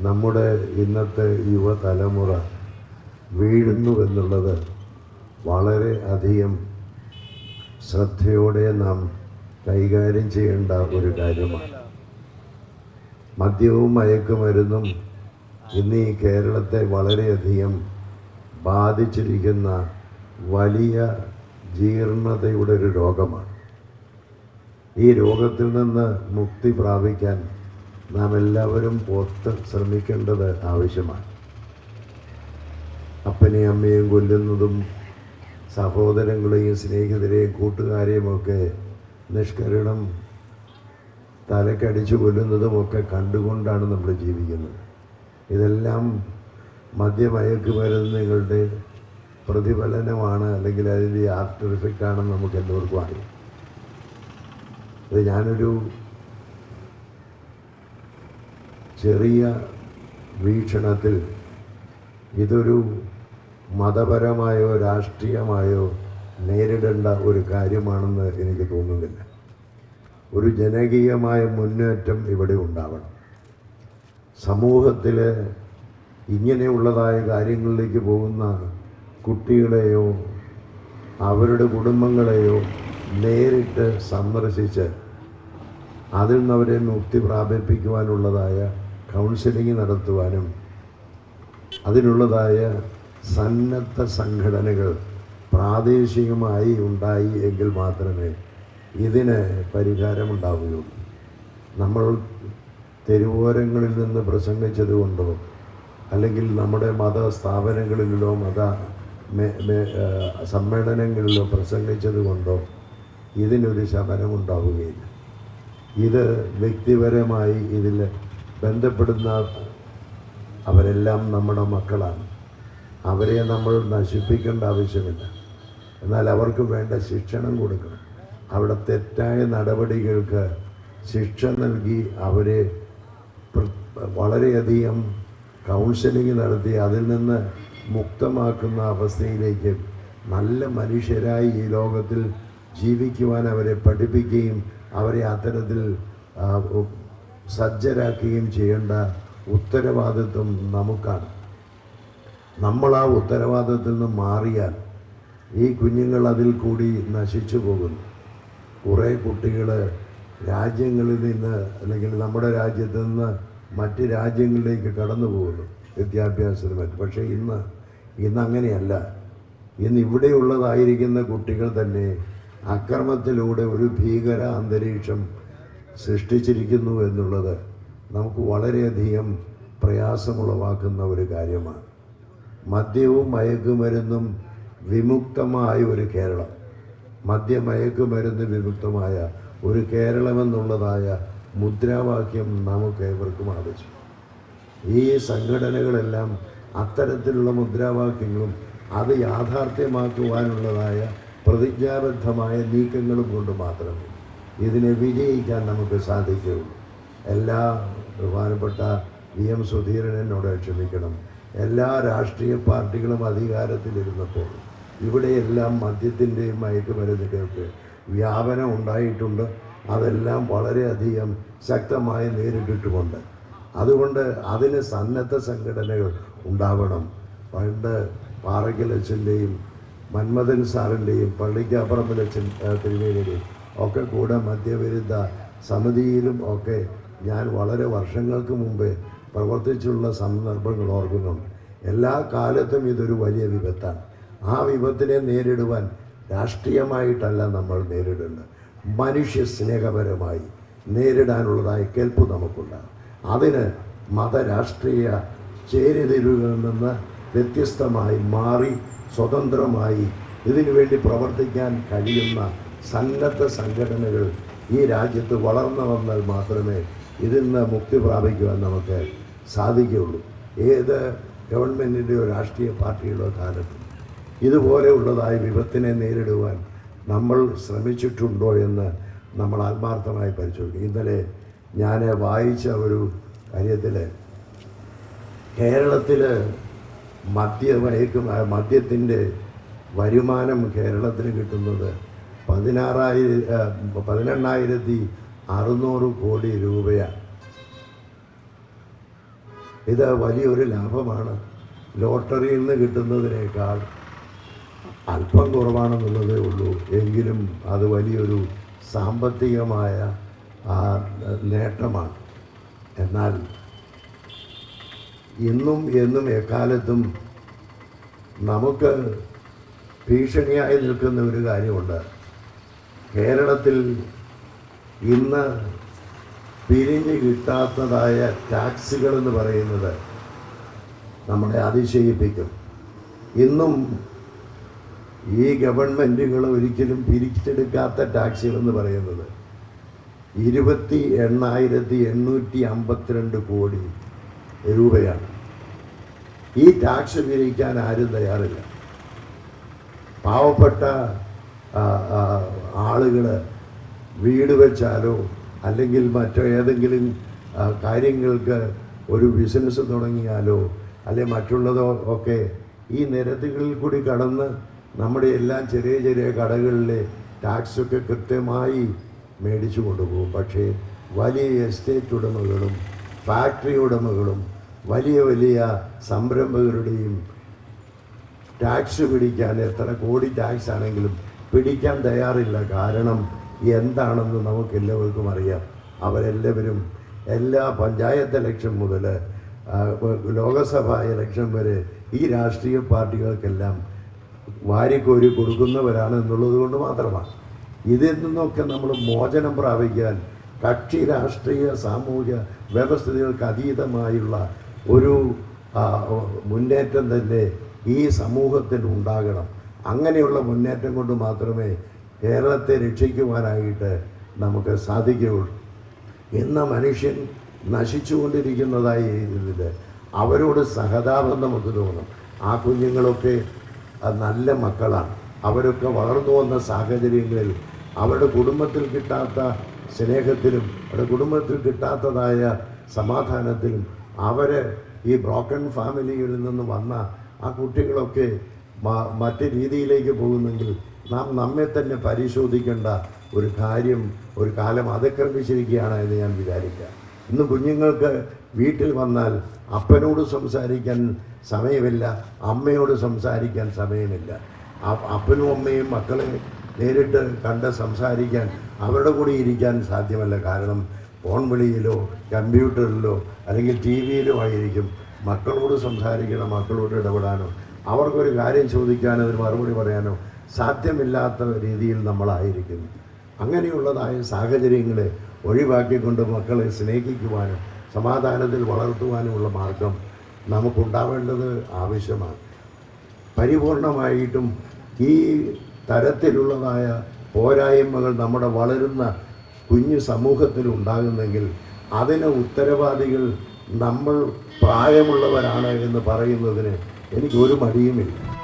നമ്മുടെ ഇന്നത്തെ യുവതലമുറ വീഴുന്നു എന്നുള്ളത് വളരെ അധികം ശ്രദ്ധയോടെ നാം കൈകാര്യം ചെയ്യേണ്ട ഒരു കാര്യമാണ്. മദ്യവും മയക്കുമരുന്നും ഇന്ന് ഈ കേരളത്തെ വളരെയധികം ബാധിച്ചിരിക്കുന്ന വലിയ ജീർണതയുടെ ഒരു രോഗമാണ്. ഈ രോഗത്തിൽ നിന്ന് മുക്തി പ്രാപിക്കാൻ നാം എല്ലാവരും ഒത്ത് ശ്രമിക്കേണ്ടത് ആവശ്യമാണ്. അപ്പനെയും അമ്മയും കൊല്ലുന്നതും സഹോദരങ്ങളെയും സ്നേഹിതരെയും കൂട്ടുകാരെയും ഒക്കെ നിഷ്കരണം തലക്കടിച്ചു കൊല്ലുന്നതുമൊക്കെ കണ്ടുകൊണ്ടാണ് നമ്മൾ ജീവിക്കുന്നത്. ഇതെല്ലാം മദ്യമയക്കുമരുന്നുകളുടെ പ്രതിഫലനമാണ് അല്ലെങ്കിൽ അതിന്റെ ആഫ്റ്റർ ഇഫക്റ്റ് നമുക്ക് എല്ലാവർക്കും അറിയാം. ഇത് ഞാനൊരു ചെറിയ വീക്ഷണത്തിൽ ഇതൊരു മതപരമായോ രാഷ്ട്രീയമായോ നേരിടേണ്ട ഒരു കാര്യമാണെന്ന് എനിക്ക് തോന്നുന്നില്ല. ഒരു ജനകീയമായ മുന്നേറ്റം ഇവിടെ ഉണ്ടാവണം. സമൂഹത്തിൽ ഇങ്ങനെയുള്ളതായ കാര്യങ്ങളിലേക്ക് പോകുന്ന കുട്ടികളെയോ അവരുടെ കുടുംബങ്ങളെയോ നേരിട്ട് സന്ദർശിച്ച് അതിൽ നിന്ന് അവരെ മുക്തി പ്രാപിപ്പിക്കുവാനുള്ളതായ കൗൺസിലിംഗ് നടത്തുവാനും അതിനുള്ളതായ സന്നദ്ധ സംഘടനകൾ പ്രാദേശികമായി ഉണ്ടായി എങ്കിൽ മാത്രമേ ഇതിന് പരിഹാരമുണ്ടാവുകയുള്ളൂ. നമ്മൾ തെരുവോരങ്ങളിൽ നിന്ന് പ്രസംഗിച്ചതുകൊണ്ടോ അല്ലെങ്കിൽ നമ്മുടെ മത സ്ഥാപനങ്ങളിലോ മത സമ്മേളനങ്ങളിലോ പ്രസംഗിച്ചതുകൊണ്ടോ ഇതിനൊരു ശമനമുണ്ടാവുകയില്ല. ഇത് വ്യക്തിപരമായി ഇതിൽ ബന്ധപ്പെടുന്ന അവരെല്ലാം നമ്മുടെ മക്കളാണ്. അവരെ നമ്മൾ നശിപ്പിക്കേണ്ട ആവശ്യമില്ല. എന്നാൽ അവർക്ക് വേണ്ട ശിക്ഷണം കൊടുക്കണം. അവിടെ തെറ്റായ നടപടികൾക്ക് ശിക്ഷ നൽകി അവരെ വളരെയധികം കൗൺസിലിംഗ് നടത്തി അതിൽ നിന്ന് മുക്തമാക്കുന്ന അവസ്ഥയിലേക്ക് നല്ല മനുഷ്യരായി ഈ ലോകത്തിൽ ജീവിക്കുവാൻ അവരെ പഠിപ്പിക്കുകയും അവരെ അത്തരത്തിൽ സജ്ജരാക്കുകയും ചെയ്യേണ്ട ഉത്തരവാദിത്വം നമുക്കാണ്. നമ്മൾ ആ ഉത്തരവാദിത്വത്തിൽ നിന്ന് മാറിയാൽ ഈ കുഞ്ഞുങ്ങൾ അതിൽ കൂടി നശിച്ചു പോകുന്നു. കുറേ കുട്ടികൾ രാജ്യങ്ങളിൽ നിന്ന് അല്ലെങ്കിൽ നമ്മുടെ രാജ്യത്ത് നിന്ന് മറ്റ് രാജ്യങ്ങളിലേക്ക് കടന്നു പോകുന്നു. വിദ്യാഭ്യാസത്തിന് മറ്റു പക്ഷേ ഇന്ന് ഇന്ന് അങ്ങനെയല്ല. ഇന്ന് ഇവിടെയുള്ളതായിരിക്കുന്ന കുട്ടികൾ തന്നെ അക്രമത്തിലൂടെ ഒരു ഭീകര അന്തരീക്ഷം സൃഷ്ടിച്ചിരിക്കുന്നു എന്നുള്ളത് നമുക്ക് വളരെയധികം പ്രയാസമുളവാക്കുന്ന ഒരു കാര്യമാണ്. മദ്യവും മയക്കുമരുന്നും വിമുക്തമായ ഒരു കേരളം. മദ്യമയക്കുമരുന്ന് വിമുക്തമായ ഒരു കേരളമെന്നുള്ളതായ മുദ്രാവാക്യം നമുക്ക് ഏവർക്കും ആവശ്യം ഈ സംഘടനകളെല്ലാം അത്തരത്തിലുള്ള മുദ്രാവാക്യങ്ങളും അത് യാഥാർത്ഥ്യമാക്കുവാനുള്ളതായ പ്രതിജ്ഞാബദ്ധമായ നീക്കങ്ങളും കൊണ്ട് മാത്രമേ ഇതിനെ വിജയിക്കാൻ നമുക്ക് സാധിക്കുകയുള്ളൂ. എല്ലാ ബഹുമാനപ്പെട്ട വി എം സുധീരൻ എന്നോട് ക്ഷമിക്കണം. എല്ലാ രാഷ്ട്രീയ പാർട്ടികളും അധികാരത്തിലിരുന്നപ്പോൾ ഇവിടെയെല്ലാം മദ്യത്തിന്റെയും മയക്കുമരുന്നിന്റെയൊക്കെ വ്യാപനം ഉണ്ടായിട്ടുണ്ട്. അതെല്ലാം വളരെയധികം ശക്തമായി നേരിട്ടിട്ടുമുണ്ട്. അതുകൊണ്ട് അതിന് സന്നദ്ധ സംഘടനകൾ ഉണ്ടാവണം. പണ്ട് പാറയ്ക്കലച്ചന്റെയും മന്മഥൻ സാറിന്റെയും പള്ളിക്കാപ്പറമ്പിലച്ചൻ തിരുവേലിയുടെയും ഒക്കെ കൂടെ മദ്യവിരുദ്ധ സമിതിയിലും ഒക്കെ ഞാൻ വളരെ വർഷങ്ങൾക്ക് മുമ്പേ പ്രവർത്തിച്ചുള്ള സന്ദർഭങ്ങൾ ഓർക്കുന്നുണ്ട്. എല്ലാ കാലത്തും ഇതൊരു വലിയ വിപത്താണ്. ആ വിപത്തിനെ നേരിടുവാൻ രാഷ്ട്രീയമായിട്ടല്ല നമ്മൾ നേരിടുന്നത് മനുഷ്യ സ്നേഹപരമായി നേരിടാനുള്ളതായ കേൾപ്പ് നമുക്കുണ്ടാകും. അതിന് മതരാഷ്ട്രീയ ചേരിതിരുകളിൽ നിന്ന് വ്യത്യസ്തമായി മാറി സ്വതന്ത്രമായി ഇതിനുവേണ്ടി പ്രവർത്തിക്കാൻ കഴിയുന്ന സന്നദ്ധ സംഘടനകൾ ഈ രാജ്യത്ത് വളർന്നു വന്നാൽ മാത്രമേ ഇതിൽ നിന്ന് മുക്തി പ്രാപിക്കുവാൻ നമുക്ക് സാധിക്കുകയുള്ളൂ. ഏത് ഗവൺമെന്റിന്റെയോ രാഷ്ട്രീയ പാർട്ടിയുടെയോ കാലത്ത് ഇതുപോലെയുള്ളതായ വിപത്തിനെ നേരിടുവാൻ നമ്മൾ ശ്രമിച്ചിട്ടുണ്ടോ എന്ന് നമ്മൾ ആത്മാർത്ഥമായി പരിശോധിക്കും ഇന്നലെ ഞാൻ വായിച്ച ഒരു കാര്യത്തിൽ കേരളത്തിൽ മദ്യമയക്കും മദ്യത്തിന്റെ വരുമാനം കേരളത്തിന് കിട്ടുന്നത് പതിനാറായിരം പതിനെണ്ണായിരത്തി അറുന്നൂറ് കോടി രൂപയാണ്. ഇത് വലിയൊരു ലാഭമാണ്. ലോട്ടറിയിൽ നിന്ന് കിട്ടുന്നതിനേക്കാൾ അല്പം കുറവാണെന്നുള്ളതേ ഉള്ളൂ. എങ്കിലും അത് വലിയൊരു സാമ്പത്തികമായ നേട്ടമാണ്. എന്നാൽ ഇന്നും എന്നും എക്കാലത്തും നമുക്ക് ഭീഷണിയായി നിൽക്കുന്ന ഒരു കാര്യമുണ്ട്. കേരളത്തിൽ ഇന്ന് പിരിഞ്ഞ് കിട്ടാത്തതായ ടാക്സുകൾ എന്ന് പറയുന്നത് നമ്മളെ അതിശയിപ്പിക്കും. ഇന്നും ഈ ഗവൺമെന്റുകൾ ഒരിക്കലും പിരിച്ചെടുക്കാത്ത ടാക്സുകൾ എന്ന് പറയുന്നത് ഇരുപത്തി എണ്ണായിരത്തി എണ്ണൂറ്റി അമ്പത്തിരണ്ട് കോടി രൂപയാണ്. ഈ ടാക്സ് പിരിക്കാൻ ആരും തയ്യാറില്ല. പാവപ്പെട്ട ആളുകൾ വീട് വെച്ചാലോ അല്ലെങ്കിൽ മറ്റോ ഏതെങ്കിലും കാര്യങ്ങൾക്ക് ഒരു ബിസിനസ് തുടങ്ങിയാലോ അല്ലെ മറ്റുള്ളതോ ഒക്കെ ഈ നിരത്തുകളിൽ കൂടി കടന്ന് നമ്മുടെ എല്ലാം ചെറിയ ചെറിയ കടകളിലെ ടാക്സൊക്കെ കൃത്യമായി മേടിച്ചു കൊണ്ടുപോകും. പക്ഷേ വലിയ എസ്റ്റേറ്റ് ഉടമകളും ഫാക്ടറി ഉടമകളും വലിയ വലിയ സംരംഭകരുടെയും ടാക്സ് പിടിക്കാൻ എത്ര കോടി ടാക്സ് ആണെങ്കിലും പിടിക്കാൻ തയ്യാറില്ല. കാരണം എന്താണെന്ന് നമുക്ക് എല്ലാവർക്കും അറിയാം. അവരെല്ലാവരും എല്ലാ പഞ്ചായത്ത് ഇലക്ഷൻ മുതൽ ലോകസഭാ ഇലക്ഷൻ വരെ ഈ രാഷ്ട്രീയ പാർട്ടികൾക്കെല്ലാം വാരിക്കോരി കൊടുക്കുന്നവരാണ് എന്നുള്ളത് കൊണ്ട് മാത്രമാണ്. ഇതിൽ നിന്നൊക്കെ നമ്മൾ മോചനം പ്രാപിക്കാൻ കക്ഷി രാഷ്ട്രീയ സാമൂഹ്യ വ്യവസ്ഥിതികൾക്ക് അതീതമായുള്ള ഒരു മുന്നേറ്റം തന്നെ ഈ സമൂഹത്തിൽ ഉണ്ടാകണം. അങ്ങനെയുള്ള മുന്നേറ്റം കൊണ്ട് മാത്രമേ കേരളത്തെ രക്ഷിക്കുവാനായിട്ട് നമുക്ക് സാധിക്കുകയുള്ളൂ. ഇന്ന് മനുഷ്യൻ നശിച്ചുകൊണ്ടിരിക്കുന്നതായി ഇതിൽ അവരോട് സഹതാപം നമുക്ക് തോന്നും. ആ കുഞ്ഞുങ്ങളൊക്കെ നല്ല മക്കളാണ്. അവരൊക്കെ വളർന്നു വന്ന സാഹചര്യങ്ങളിൽ അവരുടെ കുടുംബത്തിൽ കിട്ടാത്ത സ്നേഹത്തിലും അവരുടെ കുടുംബത്തിൽ കിട്ടാത്തതായ സമാധാനത്തിലും അവർ ഈ ബ്രോക്കൺ ഫാമിലികളിൽ നിന്ന് വന്ന ആ കുട്ടികളൊക്കെ മറ്റ് രീതിയിലേക്ക് പോകുന്നെങ്കിൽ നാം നമ്മെ തന്നെ പരിശോധിക്കേണ്ട ഒരു കാര്യം ഒരു കാലം അതിക്രമിച്ചിരിക്കുകയാണ് എന്ന് ഞാൻ വിചാരിക്കുക. ഇന്ന് കുഞ്ഞുങ്ങൾക്ക് വീട്ടിൽ വന്നാൽ അപ്പനോട് സംസാരിക്കാൻ സമയമില്ല അമ്മയോട് സംസാരിക്കാൻ സമയമില്ല. അപ്പനും അമ്മയും മക്കളെ നേരിട്ട് കണ്ട് സംസാരിക്കാൻ അവരുടെ കൂടെ ഇരിക്കാൻ സാധ്യമല്ല. കാരണം ഫോൺ വിളിയിലോ കമ്പ്യൂട്ടറിലോ അല്ലെങ്കിൽ ടി വിയിലോ ആയിരിക്കും മക്കളോട് സംസാരിക്കണം മക്കളോട് ഇടപെടാനോ. അവർക്കൊരു കാര്യം ചോദിക്കാനോ ഒരു മറുപടി പറയാനോ സാധ്യമില്ലാത്ത രീതിയിൽ നമ്മളായിരിക്കുന്നു. അങ്ങനെയുള്ളതായ സാഹചര്യങ്ങളെ ഒഴിവാക്കിക്കൊണ്ട് മക്കളെ സ്നേഹിക്കുവാനും സമാധാനത്തിൽ വളർത്തുവാനുമുള്ള മാർഗം നമുക്കുണ്ടാവേണ്ടത് ആവശ്യമാണ്. പരിപൂർണമായിട്ടും ഈ തരത്തിലുള്ളതായ പോരായ്മകൾ നമ്മുടെ വളരുന്ന കുഞ്ഞു സമൂഹത്തിൽ ഉണ്ടാകുന്നെങ്കിൽ അതിന് ഉത്തരവാദികൾ നമ്മൾ പ്രായമുള്ളവരാണ് എന്ന് പറയുന്നതിന് എനിക്കൊരു മടിയുമില്ല.